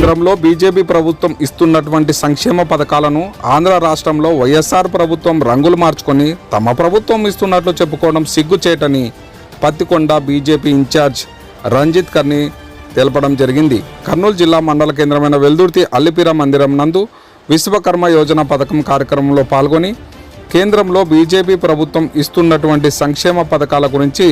కేంద్రంలో బీజేపీ ప్రభుత్వం ఇస్తున్నటువంటి సంక్షేమ పథకాలను ఆంధ్ర రాష్ట్రంలో వైఎస్ఆర్ ప్రభుత్వం రంగులు మార్చుకొని తమ ప్రభుత్వం ఇస్తున్నట్లు చెప్పుకోవడం సిగ్గుచేటని పత్తికొండ బీజేపీ ఇన్ఛార్జ్ రంజిత్ కర్ని తెలపడం జరిగింది. కర్నూలు జిల్లా మండల కేంద్రమైన వెల్దుర్తి అల్లిపిర మందిరం నందు విశ్వకర్మ యోజన పథకం కార్యక్రమంలో పాల్గొని కేంద్రంలో బీజేపీ ప్రభుత్వం ఇస్తున్నటువంటి సంక్షేమ పథకాల గురించి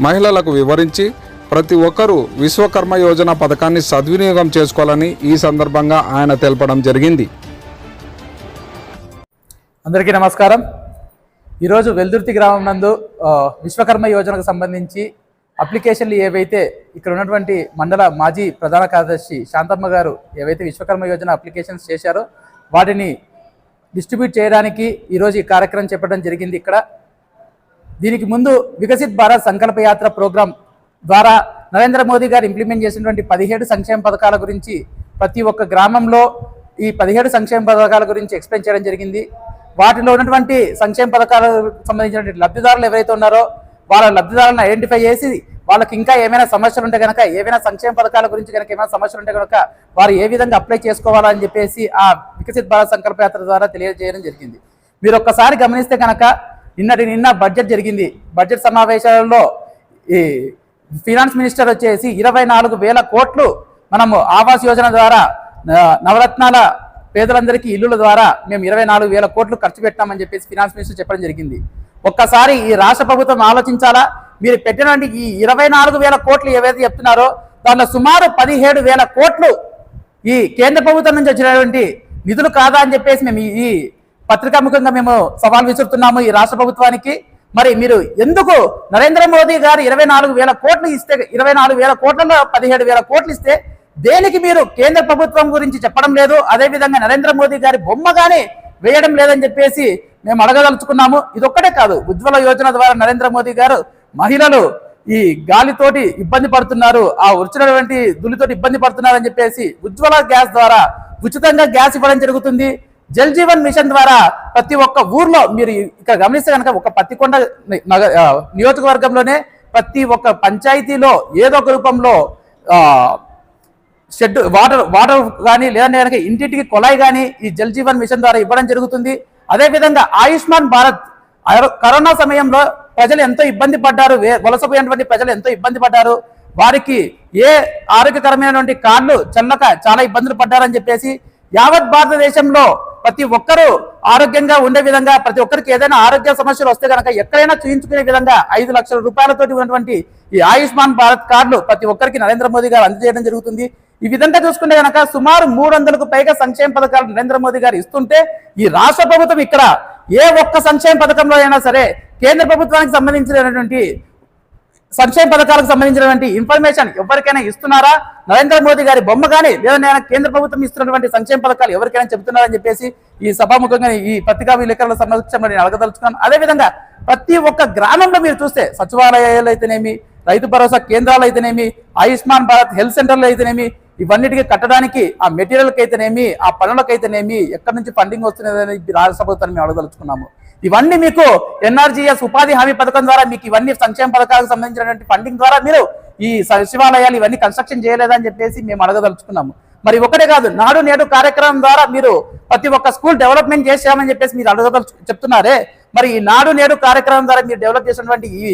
మహిళలకు వివరించి ప్రతి ఒక్కరూ విశ్వకర్మ యోజన పథకాన్ని సద్వినియోగం చేసుకోవాలని ఈ సందర్భంగా ఆయన తెలపడం జరిగింది. అందరికీ నమస్కారం. ఈరోజు వెల్దుర్తి గ్రామం నందు విశ్వకర్మ యోజనకు సంబంధించి అప్లికేషన్లు ఏవైతే ఇక్కడ ఉన్నటువంటి మండల మాజీ ప్రధాన కార్యదర్శి శాంతమ్మ గారు ఏవైతే విశ్వకర్మ యోజన అప్లికేషన్స్ చేశారో వాటిని డిస్ట్రిబ్యూట్ చేయడానికి ఈరోజు ఈ కార్యక్రమం చెప్పడం జరిగింది ఇక్కడ. దీనికి ముందు వికసిత్ భారత్ సంకల్ప యాత్ర ప్రోగ్రాం ద్వారా నరేంద్ర మోదీ గారు ఇంప్లిమెంట్ చేసినటువంటి పదిహేడు సంక్షేమ పథకాల గురించి ప్రతి ఒక్క గ్రామంలో ఈ పదిహేడు సంక్షేమ పథకాల గురించి ఎక్స్ప్లెయిన్ చేయడం జరిగింది. వాటిలో ఉన్నటువంటి సంక్షేమ పథకాలకు సంబంధించినటువంటి లబ్ధిదారులు ఎవరైతే ఉన్నారో వాళ్ళ లబ్ధిదారులను ఐడెంటిఫై చేసి వాళ్ళకి ఇంకా ఏమైనా సమస్యలు ఉంటే కనుక ఏమైనా సంక్షేమ పథకాల గురించి కనుక ఏమైనా సమస్యలు ఉంటే కనుక వారు ఏ విధంగా అప్లై చేసుకోవాలని చెప్పేసి ఆ వికసిత్ భారత్ సంకల్ప యాత్ర ద్వారా తెలియజేయడం జరిగింది. మీరు ఒక్కసారి గమనిస్తే కనుక నిన్నటి నిన్న బడ్జెట్ జరిగింది. బడ్జెట్ సమావేశాలలో ఈ ఫినాన్స్ మినిస్టర్ వచ్చేసి ఇరవై నాలుగు వేల కోట్లు మనము ఆవాస్ యోజన ద్వారా నవరత్నాల పేదలందరికీ ఇల్లుల ద్వారా మేము ఇరవై నాలుగు వేల కోట్లు ఖర్చు పెట్టామని చెప్పేసి ఫినాన్స్ మినిస్టర్ చెప్పడం జరిగింది. ఒక్కసారి ఈ రాష్ట్ర ప్రభుత్వం ఆలోచించాలా? మీరు పెట్టినటువంటి ఈ ఇరవై నాలుగు వేల కోట్లు ఏవైతే చెప్తున్నారో దానిలో సుమారు పదిహేడు వేల కోట్లు ఈ కేంద్ర ప్రభుత్వం నుంచి వచ్చినటువంటి నిధులు కాదా అని చెప్పేసి మేము ఈ- ఈ పత్రికాముఖంగా మేము సవాల్ విసురుతున్నాము ఈ రాష్ట్ర ప్రభుత్వానికి. మరి మీరు ఎందుకు నరేంద్ర మోదీ గారు ఇరవై నాలుగు వేల కోట్లు ఇస్తే ఇరవై నాలుగు వేల కోట్లలో పదిహేడు వేల కోట్లు ఇస్తే దేనికి మీరు కేంద్ర ప్రభుత్వం గురించి చెప్పడం లేదు? అదే విధంగా నరేంద్ర మోదీ గారి బొమ్మగానే వేయడం లేదని చెప్పేసి మేము అడగదలుచుకున్నాము. ఇదొక్కటే కాదు ఉజ్వల యోజన ద్వారా నరేంద్ర మోదీ గారు మహిళలు ఈ గాలితోటి ఇబ్బంది పడుతున్నారు ఆ వచ్చినటువంటి దులితోటి ఇబ్బంది పడుతున్నారు అని చెప్పేసి ఉజ్వల గ్యాస్ ద్వారా ఉచితంగా గ్యాస్ ఇవ్వడం జరుగుతుంది. జల్ జీవన్ మిషన్ ద్వారా ప్రతి ఒక్క ఊర్లో మీరు ఇక్కడ గమనిస్తే కనుక ఒక పత్తికొండ నియోజకవర్గంలోనే ప్రతి ఒక్క పంచాయతీలో ఏదో ఒక రూపంలో షెడ్ వాటర్ వాటర్ కానీ లేదంటే కనుక ఇంటింటికి కొలాయి కానీ ఈ జల్ జీవన్ మిషన్ ద్వారా ఇవ్వడం జరుగుతుంది. అదేవిధంగా ఆయుష్మాన్ భారత్ అర- కరోనా సమయంలో ప్రజలు ఎంతో ఇబ్బంది పడ్డారు. వే- వలసపోయినటువంటి ప్రజలు ఎంతో ఇబ్బంది పడ్డారు. వారికి ఏ ఆరోగ్యకరమైనటువంటి కార్లు చల్లక చాలా ఇబ్బందులు పడ్డారని చెప్పేసి యావత్ భారతదేశంలో ప్రతి ఒక్కరూ ఆరోగ్యంగా ఉండే విధంగా ప్రతి ఒక్కరికి ఏదైనా ఆరోగ్య సమస్యలు వస్తే కనుక ఎక్కడైనా చూయించుకునే విధంగా ఐదు లక్షల రూపాయలతోటి ఉన్నటువంటి ఈ ఆయుష్మాన్ భారత్ కార్డులు ప్రతి ఒక్కరికి నరేంద్ర మోదీ గారు అందజేయడం జరుగుతుంది. ఈ విధంగా చూసుకుంటే కనుక సుమారు మూడు వందలకు పైగా సంక్షేమ పథకాలు నరేంద్ర మోదీ గారు ఇస్తుంటే ఈ రాష్ట్ర ప్రభుత్వం ఇక్కడ ఏ ఒక్క సంక్షేమ పథకంలో అయినా సరే కేంద్ర ప్రభుత్వానికి సంబంధించినటువంటి సంక్షేమ పథకాలకు సంబంధించినటువంటి ఇన్ఫర్మేషన్ ఎవరికైనా ఇస్తున్నారా? నరేంద్ర మోదీ గారి బొమ్మ కానీ లేదా కేంద్ర ప్రభుత్వం ఇస్తున్నటువంటి సంక్షేమ పథకాలు ఎవరికైనా చెబుతున్నారని చెప్పేసి ఈ సభాముఖంగా ఈ పత్రికా విలేకరుల సమక్షంలో నేను అడగదలుచుకున్నాను. అదేవిధంగా ప్రతి ఒక్క గ్రామంలో మీరు చూస్తే సచివాలయాలు అయితేనేమి రైతు భరోసా కేంద్రాలు అయితేనేమి ఆయుష్మాన్ భారత్ హెల్త్ సెంటర్లు అయితేనేమి ఇవన్నిటికీ కట్టడానికి ఆ మెటీరియల్కి అయితేనేమి ఆ పనులకైతేనేమి ఎక్కడి నుంచి ఫండింగ్ వస్తున్నదని ఈ రాష్ట్ర ప్రభుత్వాన్ని మేము అడగదలుచుకున్నాము. ఇవన్నీ మీకు ఎన్ఆర్జీఎస్ ఉపాధి హామీ పథకం ద్వారా మీకు ఇవన్నీ సంక్షేమ పథకాలకు సంబంధించినటువంటి ఫండింగ్ ద్వారా మీరు ఈ సచివాలయాలు ఇవన్నీ కన్స్ట్రక్షన్ చేయలేదని చెప్పేసి మేము అడగదలుచుకున్నాము. మరి ఒకటే కాదు నాడు నేడు కార్యక్రమం ద్వారా మీరు ప్రతి ఒక్క స్కూల్ డెవలప్మెంట్ చేశామని చెప్పేసి మీరు అడగదలుచు చెప్తున్నారే. మరి ఈ నాడు నేడు కార్యక్రమం ద్వారా మీరు డెవలప్ చేసినటువంటి ఈ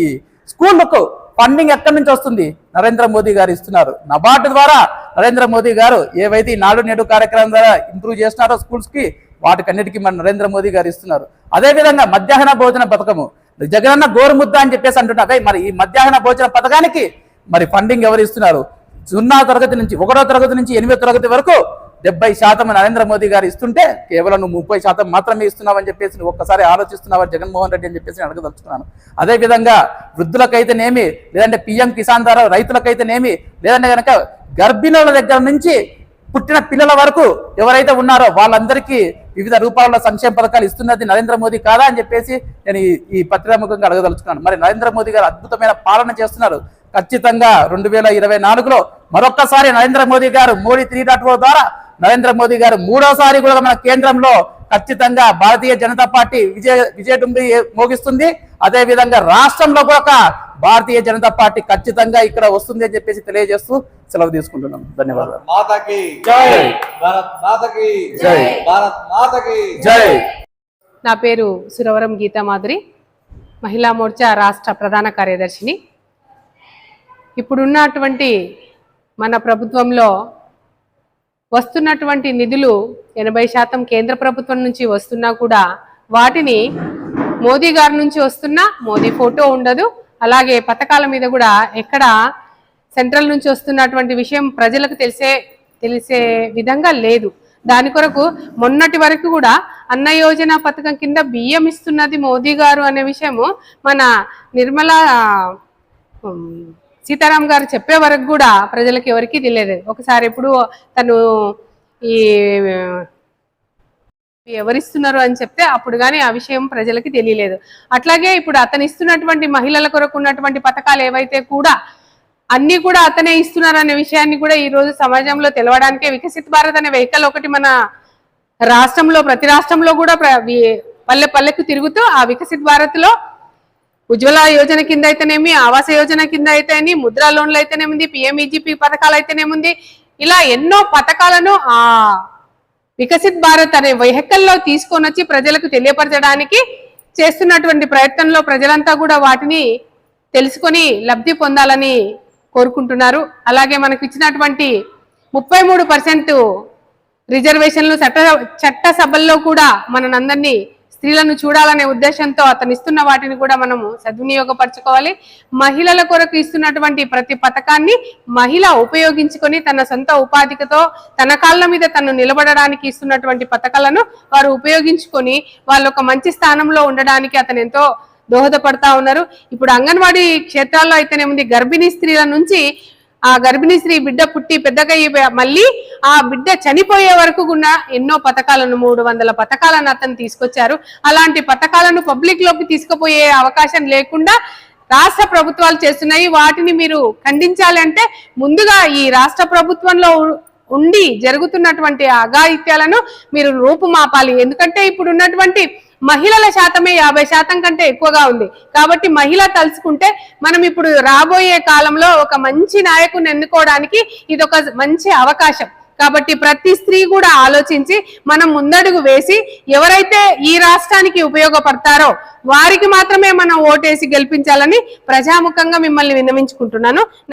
స్కూళ్ళకు ఫండింగ్ ఎక్కడి నుంచి వస్తుంది? నరేంద్ర మోదీ గారు ఇస్తున్నారు. నబార్డు ద్వారా నరేంద్ర మోదీ గారు ఏవైతే ఈ నాడు నేడు కార్యక్రమం ద్వారా ఇంప్రూవ్ చేస్తున్నారో స్కూల్స్కి వాటికన్నిటికీ మన నరేంద్ర మోదీ గారు ఇస్తున్నారు. అదే విధంగా మధ్యాహ్న భోజన పథకము. జగనన్న గోరుముద్ద అని చెప్పేసి అంటున్నారే మరి ఈ మధ్యాహ్న భోజన పథకానికి మరి ఫండింగ్ ఎవరు ఇస్తున్నారు? సున్నా తరగతి నుంచి ఒకటో తరగతి నుంచి ఎనిమిదో తరగతి వరకు డెబ్బై శాతం నరేంద్ర మోదీ గారు ఇస్తుంటే కేవలం నువ్వు ముప్పై శాతం మాత్రమే ఇస్తున్నావని చెప్పేసి నువ్వు ఒక్కసారి ఆలోచిస్తున్నావని జగన్మోహన్ రెడ్డి అని చెప్పేసి నేను అడగదలుచుకున్నాను. అదే విధంగా వృద్ధులకైతేనేమి లేదంటే పిఎం కిసాన్ ద్వారా రైతులకైతేనేమి లేదంటే కనుక గర్భిణుల దగ్గర నుంచి పుట్టిన పిల్లల వరకు ఎవరైతే ఉన్నారో వాళ్ళందరికీ వివిధ రూపాలలో సంక్షేమ పథకాలు ఇస్తున్నది నరేంద్ర మోదీ కాదా అని చెప్పేసి నేను ఈ- పత్రికాముఖంగా అడగదలుచుకున్నాను. మరి నరేంద్ర మోదీ గారు అద్భుతమైన పాలన చేస్తున్నారు. ఖచ్చితంగా రెండు వేల ఇరవై నాలుగులో మరొక్కసారి నరేంద్ర మోదీ గారు మోడీ త్రీ డాట్ ఓ ద్వారా నరేంద్ర మోదీ గారు మూడోసారి కూడా మన కేంద్రంలో ఖచ్చితంగా భారతీయ జనతా పార్టీ విజయ విజయటుంబి మోగిస్తుంది. అదేవిధంగా రాష్ట్రంలో కూడా భారతీయ జనతా పార్టీ ఖచ్చితంగా ఇక్కడ వస్తుంది అని చెప్పేసి తెలియజేస్తూ సెలవు తీసుకుంటున్నాం. ధన్యవాదాలు. మాతకి జై. భారత్ మాతకి జై. భారత్ మాతకి జై. నా పేరు సురవరం గీతామాధురి మహిళా మోర్చా రాష్ట్ర ప్రధాన కార్యదర్శిని. ఇప్పుడున్నటువంటి మన ప్రభుత్వంలో వస్తున్నటువంటి నిధులు ఎనభై శాతం కేంద్ర ప్రభుత్వం నుంచి వస్తున్నా కూడా వాటిని మోదీ గారి నుంచి వస్తున్నా మోదీ ఫోటో ఉండదు. అలాగే పథకాల మీద కూడా ఎక్కడ సెంట్రల్ నుంచి వస్తున్నటువంటి విషయం ప్రజలకు తెలిసే తెలిసే విధంగా లేదు. దాని కొరకు మొన్నటి వరకు కూడా అన్న యోజన పథకం కింద బియ్యం ఇస్తున్నది మోదీ గారు అనే విషయము మన నిర్మలా సీతారాం గారు చెప్పే వరకు కూడా ప్రజలకు ఎవరికీ తెలియదు. ఒకసారి ఎప్పుడు తను ఈ ఎవరిస్తున్నారు అని చెప్తే అప్పుడు కానీ ఆ విషయం ప్రజలకి తెలియలేదు. అట్లాగే ఇప్పుడు అతను ఇస్తున్నటువంటి మహిళల కొరకు ఉన్నటువంటి పథకాలు ఏవైతే కూడా అన్ని కూడా అతనే ఇస్తున్నారనే విషయాన్ని కూడా ఈ రోజు సమాజంలో తెలవడానికే వికసిత్ భారత్ అనే వెహికల్ ఒకటి మన రాష్ట్రంలో ప్రతి రాష్ట్రంలో కూడా పల్లె పల్లెకు తిరుగుతూ ఆ వికసిత్ భారత్లో ఉజ్వల యోజన కింద అయితేనేమి ఆవాస యోజన కింద అయితేనే ముద్రా లోన్లు అయితేనేముంది పిఎంఈజీపీ పథకాలు అయితేనేముంది ఇలా ఎన్నో పథకాలను ఆ వికసిత్ భారత్ అనే వెహికల్లో తీసుకొని వచ్చి ప్రజలకు తెలియపరచడానికి చేస్తున్నటువంటి ప్రయత్నంలో ప్రజలంతా కూడా వాటిని తెలుసుకొని లబ్ధి పొందాలని కోరుకుంటున్నారు. అలాగే మనకు ఇచ్చినటువంటి ముప్పై మూడు పర్సెంట్ రిజర్వేషన్లు చట్ట చట్ట సభల్లో కూడా మనందరినీ స్త్రీలను చూడాలనే ఉద్దేశంతో అతను ఇస్తున్న వాటిని కూడా మనము సద్వినియోగపరచుకోవాలి. మహిళల కొరకు ఇస్తున్నటువంటి ప్రతి పథకాన్ని మహిళ ఉపయోగించుకొని తన సొంత ఉపాధికతో తన కాళ్ళ మీద తను నిలబడడానికి ఇస్తున్నటువంటి పథకాలను వారు ఉపయోగించుకొని వాళ్ళు ఒక మంచి స్థానంలో ఉండడానికి అతను ఎంతో దోహదపడతా ఉన్నారు. ఇప్పుడు అంగన్వాడీ క్షేత్రాల్లో అయితేనేముంది గర్భిణీ స్త్రీల నుంచి ఆ గర్భిణీ స్త్రీ బిడ్డ పుట్టి పెద్దగా మళ్ళీ ఆ బిడ్డ చనిపోయే వరకు కూడా ఎన్నో పథకాలను మూడు వందల పథకాలను అతను తీసుకొచ్చారు. అలాంటి పథకాలను పబ్లిక్లోకి తీసుకుపోయే అవకాశం లేకుండా రాష్ట్ర ప్రభుత్వాలు చేస్తున్నాయి. వాటిని మీరు ఖండించాలంటే ముందుగా ఈ రాష్ట్ర ప్రభుత్వంలో ఉండి జరుగుతున్నటువంటి అఘాయిత్యాలను మీరు రూపుమాపాలి. ఎందుకంటే ఇప్పుడు ఉన్నటువంటి మహిళల శాతమే యాభై శాతం కంటే ఎక్కువగా ఉంది. కాబట్టి మహిళ తలుచుకుంటే మనం ఇప్పుడు రాబోయే కాలంలో ఒక మంచి నాయకుని ఎన్నుకోవడానికి ఇది ఒక మంచి అవకాశం. కాబట్టి ప్రతి స్త్రీ కూడా ఆలోచించి మనం ముందడుగు వేసి ఎవరైతే ఈ రాష్ట్రానికి ఉపయోగపడతారో వారికి మాత్రమే మనం ఓటేసి గెలిపించాలని ప్రజాముఖంగా మిమ్మల్ని విన్నవించుకుంటున్నాను.